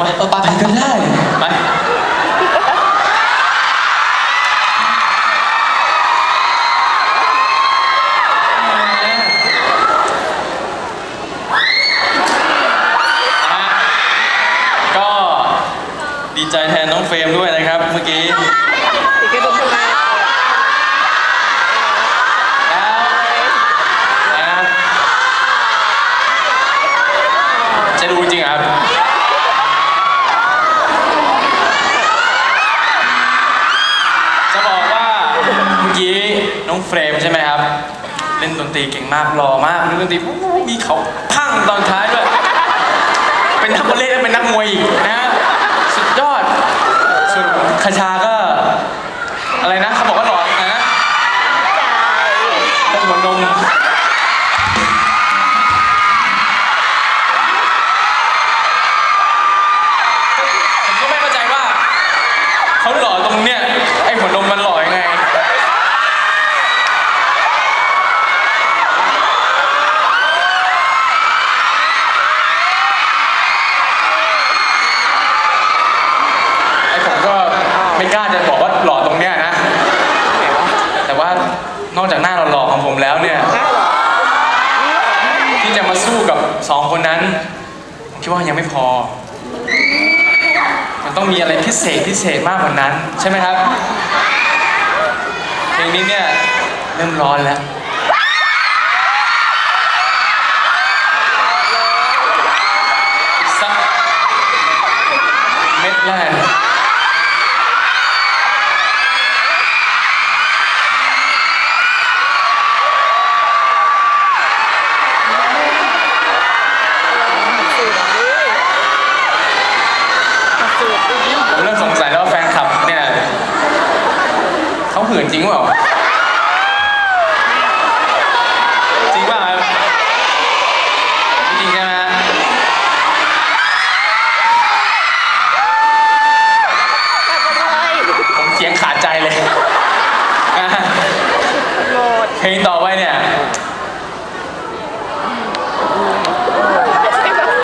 ว่าเออไปไปก็ได้ไปนะก็ดีใจแทนน้องเฟรมด้วยนะครับเมื่อกี้อีกกระดุมทำไมแล้วนะครับจะดูจริงเหรอครับ น้องเฟรมใช่ไหมครับ เล่นดนตรีเก่งมากหล่อมากเล่นดนตรีมีเขาพังตอนท้ายด้วย เป็นนักวอลเลย์และเป็นนักมวยอีกนะสุดยอดส่วนคาชาก็ อะไรนะเขาบอกว่าหล่อนะเป็นหัวนมผมก็ไม่เข้าใจว่าเขาหล่อตรงเนี้ยไอ้หัวนมมันหล่อยังไง ไอ้ผมก็ไม่กล้าจะบอกว่าหล่อตรงเนี้ยนะ แต่ว่านอกจากหน้าหล่อๆ ของผมแล้วเนี่ยที่จะมาสู้กับสองคนนั้นผมคิดว่ายังไม่พอ มันต้องมีอะไรพิเศษพิเศษมากกว่านั้น ใช่ไหมครับเพลงนี้เนี่ยเริ่มร้อนแล้ว สักเม็ดแรก สูตรดี ผมเริ่มสงสัยแล้วว่าแฟนคลับเนี่ย เขาหื่นจริงเปล่าจริงเปล่าครับไม่จริงใช่ไหมฮะก็ด้วยผมเสียงขาดใจเลยอะโหลดเพลงต่อไปเนี่ย